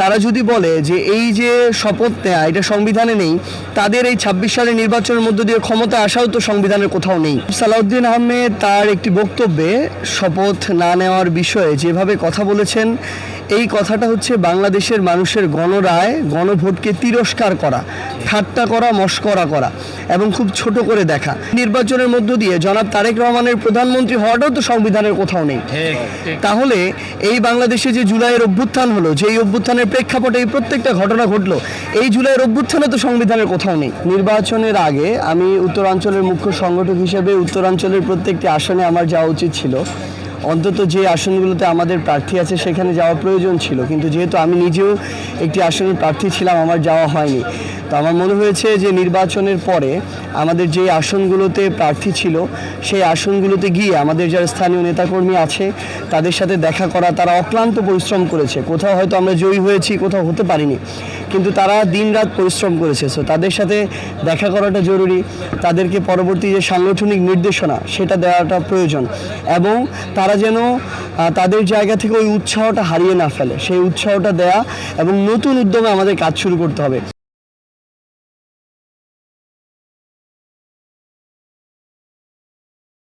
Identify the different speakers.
Speaker 1: তারা যদি বলে যে এই যে শপথ নেয়া, এটা সংবিধানে নেই, তাদের এই ছাব্বিশ সালের নির্বাচনের মধ্য দিয়ে ক্ষমতা আসাও তো সংবিধানের কোথাও নেই। সালাউদ্দিন আহমেদ তার একটি বক্তব্যে শপথ না নেওয়ার বিষয়ে যেভাবে কথা বলেছেন, এই কথাটা হচ্ছে বাংলাদেশের মানুষের গণরায়, গণভোটকে তিরস্কার করা, ঠাট্টা করা, মস্করা করা। এবং খুব ছোট করে দেখা। নির্বাচনের মধ্য দিয়ে জনাব তারেক রহমানের প্রধানমন্ত্রী হওয়াটাও তো সংবিধানের কোথাও নেই। তাহলে এই বাংলাদেশে যে জুলাইয়ের অভ্যুত্থান হলো যে এই অভ্যুত্থানের প্রেক্ষাপটে এই প্রত্যেকটা ঘটনা ঘটলো এই জুলাইয়ের অভ্যুত্থানে তো সংবিধানের কোথাও নেই। নির্বাচনের আগে আমি উত্তরাঞ্চলের মুখ্য সংগঠক হিসেবে উত্তরাঞ্চলের প্রত্যেকটি আসনে আমার যাওয়া উচিত ছিল। অন্তত যে আসনগুলোতে আমাদের প্রার্থী আছে সেখানে যাওয়া প্রয়োজন ছিল। কিন্তু যেহেতু আমি নিজেও একটি আসনের প্রার্থী ছিলাম আমার যাওয়া হয়নি। তো আমার মনে হয়েছে যে নির্বাচনের পরে আমাদের যে আসনগুলোতে প্রার্থী ছিল, সেই আসনগুলোতে গিয়ে আমাদের যারা স্থানীয় নেতাকর্মী আছে, তাদের সাথে দেখা করা, তারা অক্লান্ত পরিশ্রম করেছে। কোথাও হয়তো আমরা জয়ী হয়েছি, কোথাও হতে পারিনি। কিন্তু তারা দিনরাত পরিশ্রম করেছে। সো তাদের সাথে দেখা করাটা জরুরি। তাদেরকে পরবর্তী যে সাংগঠনিক নির্দেশনা, সেটা দেওয়াটা প্রয়োজন। এবং তারা যেন তাদের জায়গা থেকে ওই উৎসাহটা হারিয়ে না ফেলে। সেই উৎসাহটা দেয়া এবং নতুন উদ্যমে আমাদের কাজ শুরু করতে হবে।